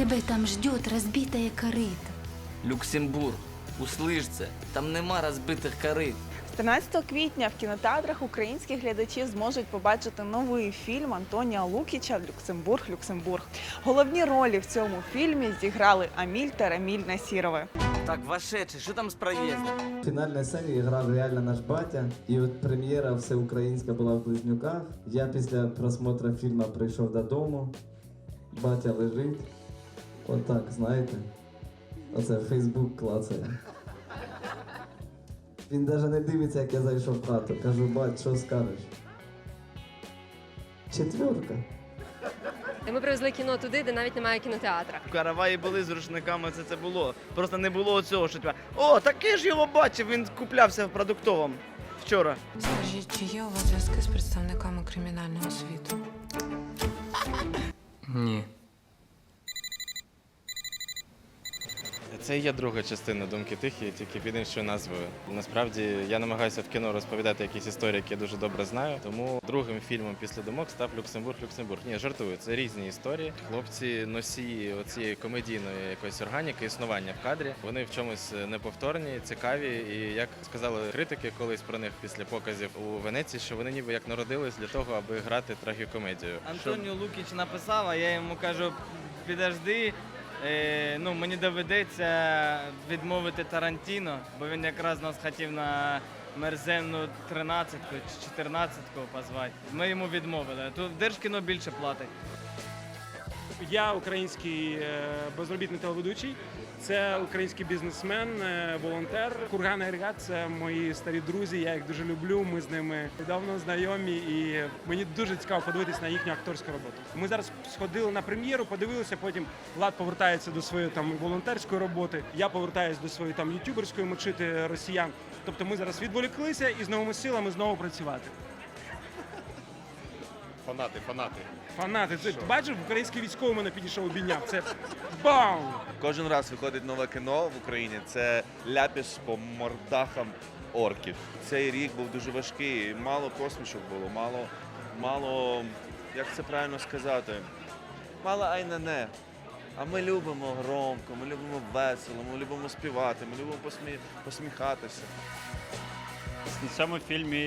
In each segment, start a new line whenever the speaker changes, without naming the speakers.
Тебе там ждет разбитая корыта.
Люксембург, услиш це, там нема розбитих корит.
13 квітня в кінотеатрах українські глядачі зможуть побачити новий фільм Антонія Лукіча Люксембург, Люксембург. Головні ролі в цьому фільмі зіграли Аміль та Раміль Насірови.
Так, вошедший, що там з проїздом?
В фінальній серії грав реально наш батя, і от прем'єра всеукраїнська була в Близнюках. Я після просмотру фільму прийшов додому, батя лежить. Отак, знаєте. Оце Фейсбук клацає. Він навіть не дивиться, як я зайшов в хату. Кажу, бать, що скажеш? Четверка.
І Ми привезли кіно туди, де навіть немає кінотеатра.
Караваї були з рушниками, це це було. Просто не було цього, що типа, о, таки ж його бачив, він куплявся в продуктовому вчора.
Скажіть, чи є у вас зв'язки з представниками кримінального світу?
Ні.
Це є друга частина думки тихі, тільки під іншою назвою. Насправді я намагаюся в кіно розповідати якісь історії, які я дуже добре знаю. Тому другим фільмом після думок став Люксембург. Люксембург. Ні, жартую. Це різні історії. Хлопці носії оцієї комедійної якоїсь органіки, існування в кадрі. Вони в чомусь неповторні, цікаві. І як сказали критики колись про них після показів у Венеції, що вони ніби як народились для того, аби грати трагікомедію.
Антоніо Лукіч написав, а я йому кажу, підожди. Е, ну, мені доведеться відмовити Тарантіно, бо він якраз нас хотів на мерзенну 13-ку чи 14-ку позвати. Ми йому відмовили. Тут Держкіно більше платить.
Я український е, безробітний телеведучий, це український бізнесмен, е, волонтер. Курган і – це мої старі друзі. Я їх дуже люблю. Ми з ними давно знайомі, і мені дуже цікаво подивитись на їхню акторську роботу. Ми зараз сходили на прем'єру, подивилися. Потім Влад повертається до своєї там волонтерської роботи. Я повертаюся до своєї там ютуберської мочити росіян. Тобто ми зараз відволіклися і з новими силами знову працювати.
Фанати, фанати.
Фанати, це бачив, український військовий мене підійшов обійняв. Це бам!
Кожен раз виходить нове кіно в Україні. Це ляпіс по мордахам орків. Цей рік був дуже важкий. Мало посмішок було, мало, мало, як це правильно сказати, мало ай не не. А ми любимо громко, ми любимо весело, ми любимо співати, ми любимо посмі... посміхатися.
В цьому фільмі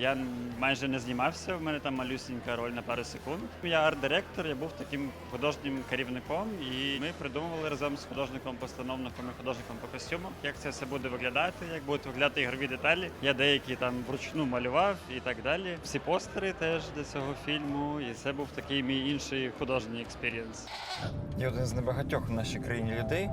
я майже не знімався. В мене там малюсінька роль на пару секунд. Я арт-директор, я був таким художнім керівником, і ми придумували разом з художником-постановником і художником по костюмам, як це все буде виглядати, як будуть виглядати ігрові деталі. Я деякі там вручну малював і так далі. Всі постери теж для цього фільму, і це був такий мій інший художній експірієнс.
Я один з небагатьох в нашій країні людей,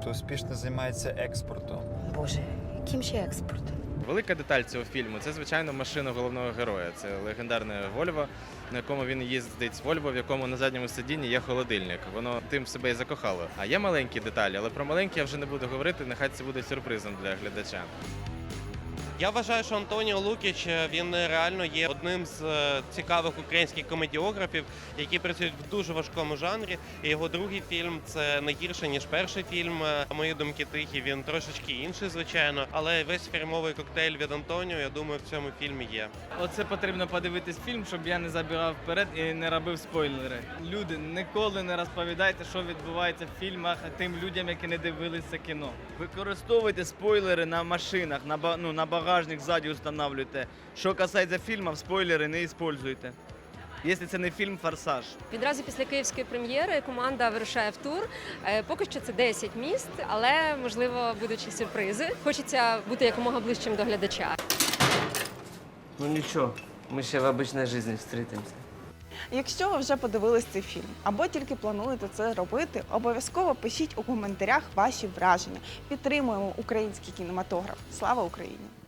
хто успішно займається експортом.
Боже, яким ще експортом?
Велика деталь цього фільму це звичайно машина головного героя. Це легендарне Вольво, на якому він їздить Вольво, в якому на задньому сидінні є холодильник. Воно тим себе і закохало. А є маленькі деталі, але про маленькі я вже не буду говорити. Нехай це буде сюрпризом для глядача.
Я вважаю, що Антоніо Лукіч е, він реально є одним з е, цікавих українських комедіографів, які працюють в дуже важкому жанрі. І його другий фільм це не гірше ніж перший фільм. Е, Мої думки тихі. Він трошечки інший, звичайно, але весь фільмовий коктейль від Антоніо, я думаю, в цьому фільмі є. Оце потрібно подивитись фільм, щоб я не забігав вперед і не робив спойлери. Люди ніколи не розповідайте, що відбувається в фільмах тим людям, які не дивилися кіно. Використовуйте спойлери на машинах, на ну, на багажник ззаді встановлюйте. Що касається фільмів, спойлери не використовуйте. Якщо це не фільм Форсаж.
Відразу після київської прем'єри команда вирушає в тур. Е, Поки що це 10 міст, але можливо будуть ще сюрпризи. Хочеться бути якомога ближчим до глядача.
Ну нічого, ми ще в обичній житті зустрітимося.
Якщо ви вже подивились цей фільм або тільки плануєте це робити, обов'язково пишіть у коментарях ваші враження. Підтримуємо український кінематограф. Слава Україні!